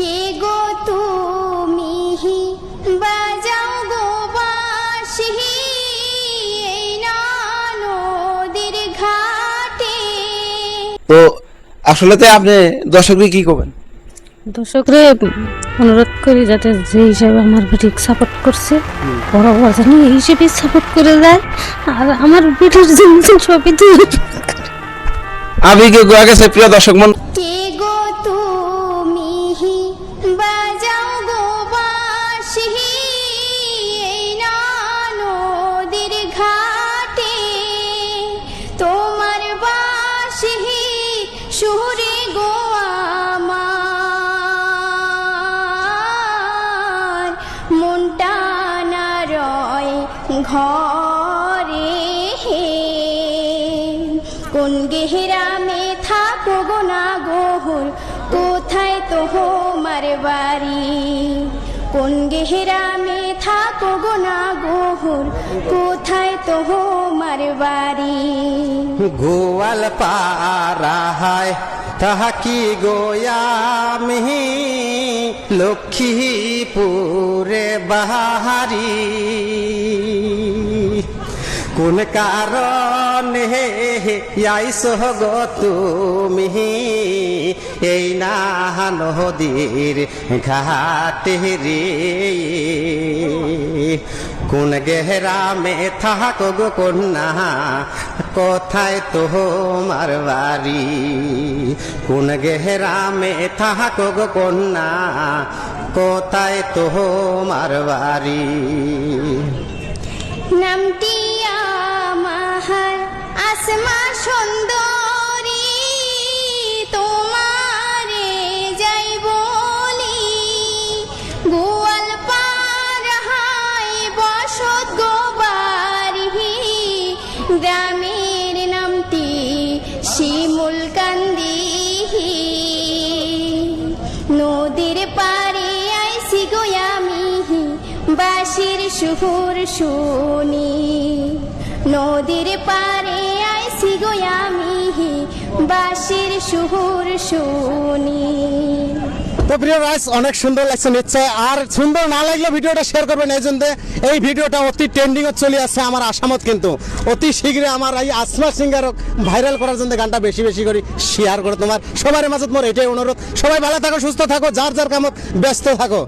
কে গো তুমি? বাজাও গো বাঁশি নদীর ঘাটে। তো আসলে তো আপনি দর্শককে কি করবেন? দর্শকরে অনুরোধ করি যাতে যে হিসাবে আমার ভিডিও সাপোর্ট করছে বড় বড় যেন এই হিসেবে সাপোর্ট করে দেয়। আর আমার ভিডিওর জন্য ছবি তুলে আবেগে গোয়া গেছে প্রিয় দর্শক মন কে ঘরে হে। কোন গেহরামে থাকো গো না গোহর কোথায় তো হোমার বাড়ি? কোন গেহরামে থাকো গো না গোহর কোথায় তো হোমার বাড়ি? গোয়াল পারাহায় তাহা কি গোয়ামি লক্ষ্মীপুরে বাহারি। কোন কারণে আইস গো তুমি? এই না নদীর ঘাটে রে কোন গেহরামে থাকো গো কন্যা, কোথায় তোমার বাড়ি? কোন গেহরামে থাকো গো কন্যা, কোথায় তোমার বাড়ি? গ্রামের নামটি শিমুল কান্দি। নদীর পাড়ে আইসি গো আমি, বাঁশির সুহুর শুনি। নদীর পাড়ে আইসি গো আমি, বাঁশির সুহুর শুনি। তো প্রিয় রাইস অনেক সুন্দর লাগছে নিশ্চয়। আর সুন্দর না লাগলে ভিডিওটা শেয়ার করবেন। এই জন্য এই ভিডিওটা অতি ট্রেন্ডিং চলে আসছে আমার আসামত কিন্তু। অতি শীঘ্রই আমার এই আসমা সিঙ্গার ভাইরাল করার জন্য গানটা বেশি বেশি করে শেয়ার করে তোমার। সবার মাঝে মোর এটাই অনুরোধ। সবাই ভালো থাকো, সুস্থ থাকো, যার যার কামত ব্যস্ত থাকো।